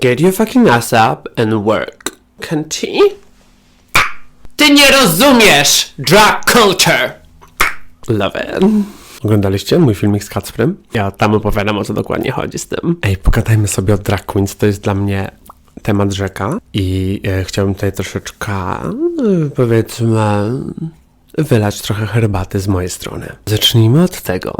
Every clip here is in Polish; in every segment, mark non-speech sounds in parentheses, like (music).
Get your fucking ass up and work. Can't he? Ty nie rozumiesz drag culture! Love it. Oglądaliście mój filmik z Kacprem? Ja tam opowiadam o co dokładnie chodzi z tym. Ej, pogadajmy sobie o drag queens. To jest dla mnie temat rzeka i e, chciałbym tutaj troszeczkę, e, powiedzmy, wylać trochę herbaty z mojej strony. Zacznijmy od tego.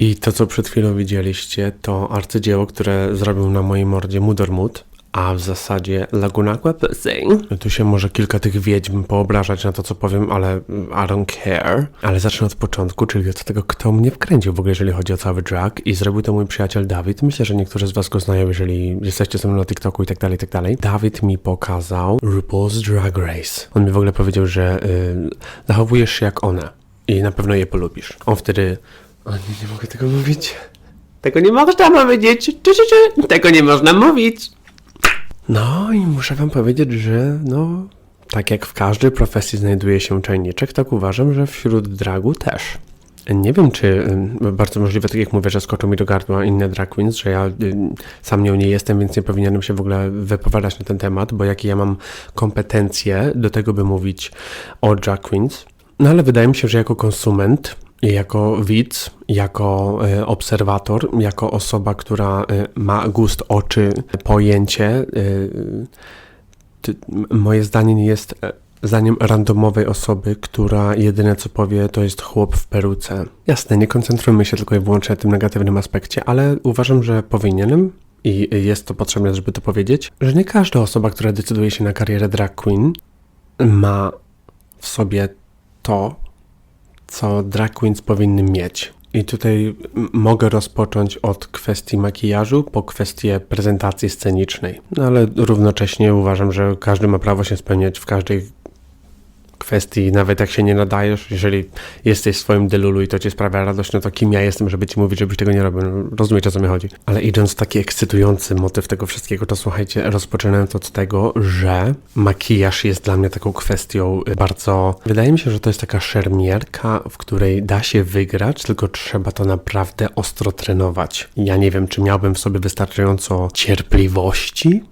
I to, co przed chwilą widzieliście, to arcydzieło, które zrobił na mojej mordzie Mudormud, a w zasadzie Laguna Pussy. Tu się może kilka tych wiedźm poobrażać na to, co powiem, ale I don't care. Ale zacznę od początku, czyli od tego, kto mnie wkręcił w ogóle, jeżeli chodzi o cały drag i zrobił to mój przyjaciel Dawid. Myślę, że niektórzy z was go znają, jeżeli jesteście ze mną na TikToku i tak dalej, i tak dalej. Dawid mi pokazał RuPaul's Drag Race. On mi w ogóle powiedział, że y, zachowujesz się jak one i na pewno je polubisz. On wtedy... O nie, nie mogę tego mówić. Tego nie można powiedzieć. Czy, czy, czy. Tego nie można mówić. No i muszę wam powiedzieć, że no, tak jak w każdej profesji znajduje się czajniczek, tak uważam, że wśród dragu też. Nie wiem, czy bardzo możliwe, tak jak mówię, że skoczą mi do gardła inne drag queens, że ja sam nią nie jestem, więc nie powinienem się w ogóle wypowiadać na ten temat, bo jakie ja mam kompetencje do tego, by mówić o drag queens. No ale wydaje mi się, że jako konsument, jako widz, jako e, obserwator, jako osoba, która e, ma gust, oczy, pojęcie, e, moje zdanie nie jest zdaniem randomowej osoby, która jedyne co powie to jest chłop w peruce. Jasne, nie koncentrujmy się tylko i wyłącznie na tym negatywnym aspekcie, ale uważam, że powinienem i jest to potrzebne, żeby to powiedzieć, że nie każda osoba, która decyduje się na karierę drag queen ma w sobie to, co drag queens powinny mieć. I tutaj mogę rozpocząć od kwestii makijażu po kwestię prezentacji scenicznej. No ale równocześnie uważam, że każdy ma prawo się spełniać w każdej kwestii, nawet jak się nie nadajesz, jeżeli jesteś w swoim delulu i to ci sprawia radość, no to kim ja jestem, żeby ci mówić, żebyś tego nie robił. No, rozumiecie, o co mi chodzi. Ale idąc w taki ekscytujący motyw tego wszystkiego, to słuchajcie, rozpoczynając od tego, że makijaż jest dla mnie taką kwestią bardzo... Wydaje mi się, że to jest taka szermierka, w której da się wygrać, tylko trzeba to naprawdę ostro trenować. Ja nie wiem, czy miałbym w sobie wystarczająco cierpliwości,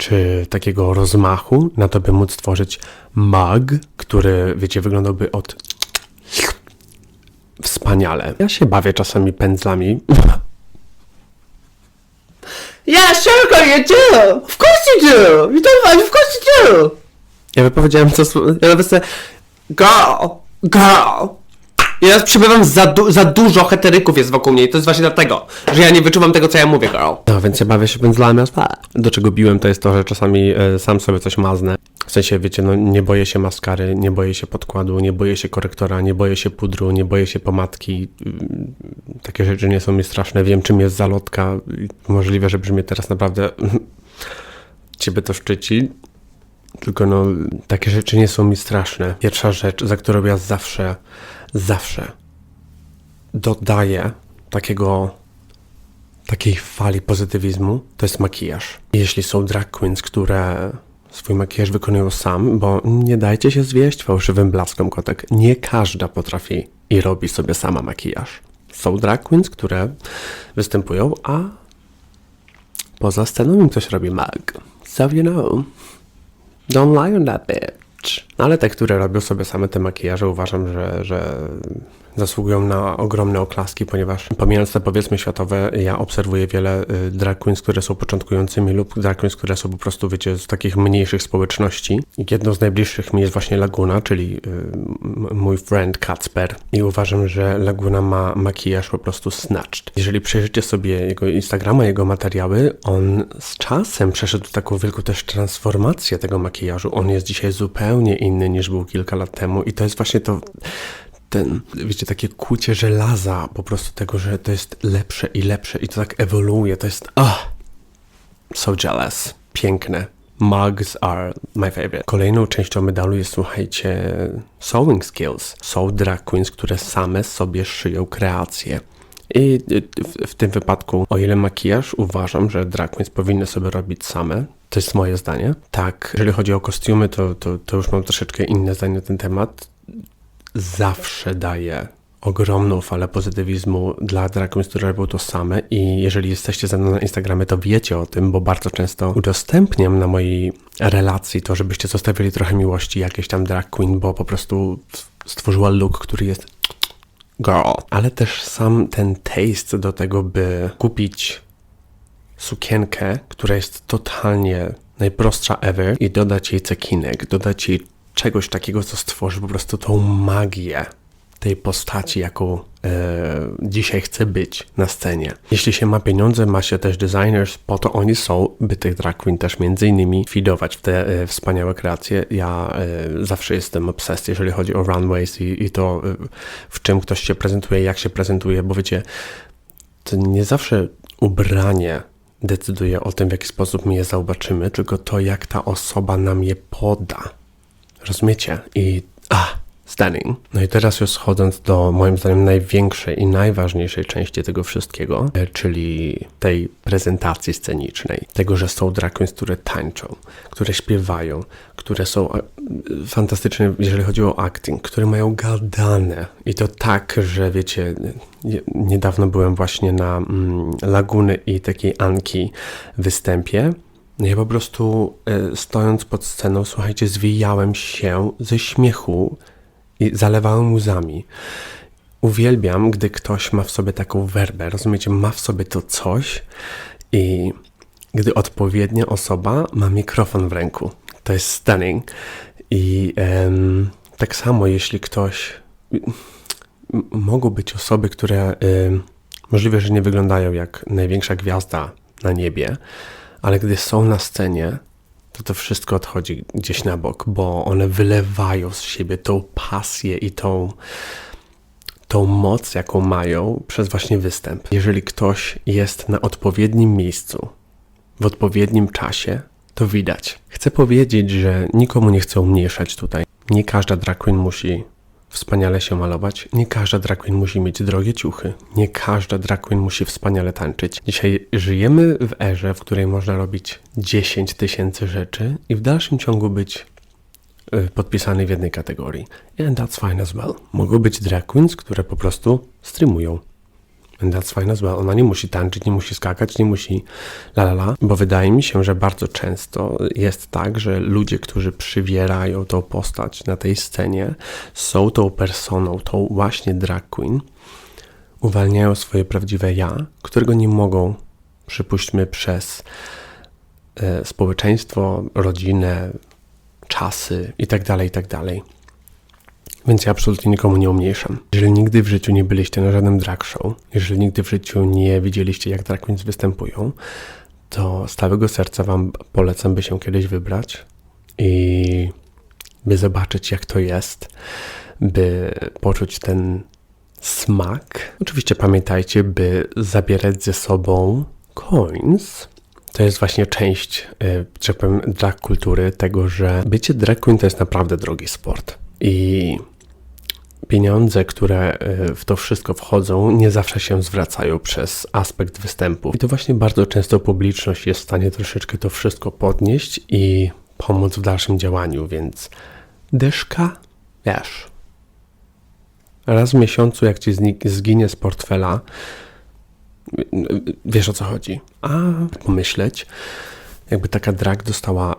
czy takiego rozmachu na to, by móc stworzyć mag, który, wiecie, wyglądałby od wspaniale. Ja się bawię czasami pędzlami. Yeah, sure, you do. Of course you do. You don't, of course you do. Ja wypowiedziałem co... Ja nawet sobie... Girl, girl. Ja przybywam za, du- za dużo heteryków jest wokół mnie i to jest właśnie dlatego, że ja nie wyczuwam tego, co ja mówię, girl. No, więc ja bawię się pędzlami, a do czego biłem, to jest to, że czasami e, sam sobie coś maznę. W sensie, wiecie, no nie boję się maskary, nie boję się podkładu, nie boję się korektora, nie boję się pudru, nie boję się pomadki. Ym, Takie rzeczy nie są mi straszne. Wiem, czym jest zalotka. i Możliwe, że brzmi teraz naprawdę... (laughs) Ciebie to szczyci. Tylko no, takie rzeczy nie są mi straszne. Pierwsza rzecz, za którą ja zawsze, zawsze dodaję takiego, takiej fali pozytywizmu, to jest makijaż. Jeśli są drag queens, które swój makijaż wykonują sam, bo nie dajcie się zwieść fałszywym blaskom kotek. Nie każda potrafi i robi sobie sama makijaż. Są drag queens, które występują, a poza sceną im ktoś robi mag. So you know. Don't lie on that bitch. No ale te, które robią sobie same te makijaże, uważam, że, że zasługują na ogromne oklaski, ponieważ pomijając te powiedzmy światowe, ja obserwuję wiele y, drag queens, które są początkującymi lub drag queens, które są po prostu, wiecie, z takich mniejszych społeczności. I jedną z najbliższych mi jest właśnie Laguna, czyli y, mój friend Kacper. I uważam, że Laguna ma makijaż po prostu snatched. Jeżeli przejrzycie sobie jego Instagrama, jego materiały, on z czasem przeszedł taką wielką też transformację tego makijażu. On jest dzisiaj zupełnie inny niż był kilka lat temu i to jest właśnie to ten, wiecie, takie kucie żelaza po prostu tego, że to jest lepsze i lepsze i to tak ewoluuje, to jest ah, so jealous, piękne. Mugs are my favorite. Kolejną częścią medalu jest, słuchajcie, sewing skills. Są drag queens, które same sobie szyją kreacje. I w, w tym wypadku, o ile makijaż uważam, że drag queens powinny sobie robić same, to jest moje zdanie. Tak, jeżeli chodzi o kostiumy, to, to, to już mam troszeczkę inne zdanie na ten temat zawsze daję ogromną falę pozytywizmu dla drag queens, które robią to same i jeżeli jesteście ze mną na Instagramie, to wiecie o tym, bo bardzo często udostępniam na mojej relacji to, żebyście zostawili trochę miłości jakiejś tam drag queen, bo po prostu stworzyła look, który jest girl. Ale też sam ten taste do tego, by kupić sukienkę, która jest totalnie najprostsza ever i dodać jej cekinek, dodać jej czegoś takiego, co stworzy po prostu tą magię tej postaci, jaką e, dzisiaj chce być na scenie. Jeśli się ma pieniądze, ma się też designers, po to oni są, by tych drag queen też między innymi feedować w te e, wspaniałe kreacje. Ja e, zawsze jestem obsessed, jeżeli chodzi o runways i, i to, e, w czym ktoś się prezentuje, jak się prezentuje, bo wiecie, to nie zawsze ubranie decyduje o tym, w jaki sposób my je zobaczymy, tylko to, jak ta osoba nam je poda. Rozumiecie? I ah, stunning. No i teraz już schodząc do moim zdaniem największej i najważniejszej części tego wszystkiego, e, czyli tej prezentacji scenicznej. Tego, że są drag queens, które tańczą, które śpiewają, które są e, fantastyczne, jeżeli chodzi o acting, które mają gadane. I to tak, że wiecie, nie- niedawno byłem właśnie na mm, Laguny i takiej Anki występie. No Ja po prostu e, stojąc pod sceną, słuchajcie, zwijałem się ze śmiechu i zalewałem łzami. Uwielbiam, gdy ktoś ma w sobie taką werbę, rozumiecie, ma w sobie to coś i gdy odpowiednia osoba ma mikrofon w ręku. To jest stunning. I em, tak samo, jeśli ktoś. Mogą być osoby, które możliwe, że nie wyglądają jak największa gwiazda na niebie, ale gdy są na scenie, to to wszystko odchodzi gdzieś na bok, bo one wylewają z siebie tą pasję i tą, tą moc, jaką mają przez właśnie występ. Jeżeli ktoś jest na odpowiednim miejscu, w odpowiednim czasie, to widać. Chcę powiedzieć, że nikomu nie chcę umniejszać tutaj. Nie każda drag queen musi wspaniale się malować, nie każda drag queen musi mieć drogie ciuchy, nie każda drag queen musi wspaniale tańczyć. Dzisiaj żyjemy w erze, w której można robić 10 tysięcy rzeczy i w dalszym ciągu być y, podpisany w jednej kategorii. And that's fine as well. Mogą być drag queens, które po prostu streamują. That's fine as well. Ona nie musi tańczyć, nie musi skakać, nie musi la la la, bo wydaje mi się, że bardzo często jest tak, że ludzie, którzy przywierają tą postać na tej scenie, są tą personą, tą właśnie drag queen, uwalniają swoje prawdziwe ja, którego nie mogą, przypuśćmy, przez e, społeczeństwo, rodzinę, czasy itd., itd. Więc ja absolutnie nikomu nie umniejszam. Jeżeli nigdy w życiu nie byliście na żadnym drag show, jeżeli nigdy w życiu nie widzieliście, jak drag queens występują, to z całego serca Wam polecam, by się kiedyś wybrać i by zobaczyć, jak to jest, by poczuć ten smak. Oczywiście pamiętajcie, by zabierać ze sobą coins. To jest właśnie część, e, że tak powiem, drag kultury, tego, że bycie drag queen to jest naprawdę drogi sport. I pieniądze, które e, w to wszystko wchodzą, nie zawsze się zwracają przez aspekt występu. I to właśnie bardzo często publiczność jest w stanie troszeczkę to wszystko podnieść i pomóc w dalszym działaniu, więc dyszka, wiesz, raz w miesiącu, jak ci zginie z portfela, wiesz o co chodzi. A pomyśleć, jakby taka drag dostała y,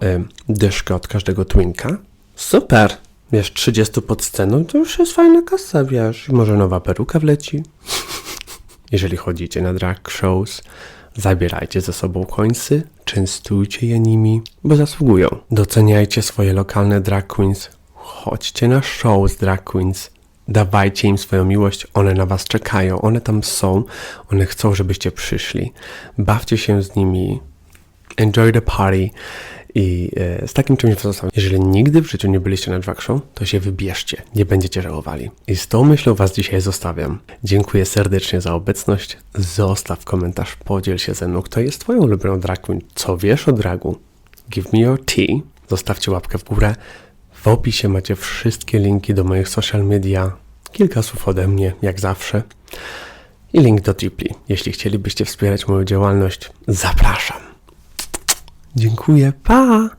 dyszkę od każdego twinka, super! Wiesz, 30 pod sceną, to już jest fajna kasa, wiesz. Może nowa peruka wleci. (laughs) Jeżeli chodzicie na drag shows, zabierajcie ze sobą końcy, częstujcie je nimi, bo zasługują. Doceniajcie swoje lokalne drag queens, chodźcie na show z drag queens, dawajcie im swoją miłość, one na was czekają, one tam są, one chcą, żebyście przyszli. Bawcie się z nimi, enjoy the party i e, z takim czymś was zostawiam. Jeżeli nigdy w życiu nie byliście na drag show, to się wybierzcie, nie będziecie żałowali. I z tą myślą was dzisiaj zostawiam. Dziękuję serdecznie za obecność. Zostaw komentarz, podziel się ze mną, kto jest twoją ulubioną drag queen, co wiesz o dragu. Give me your tea, zostawcie łapkę w górę. W opisie macie wszystkie linki do moich social media, kilka słów ode mnie, jak zawsze. I link do Tripli. Jeśli chcielibyście wspierać moją działalność, zapraszam. Dziękuję, pa!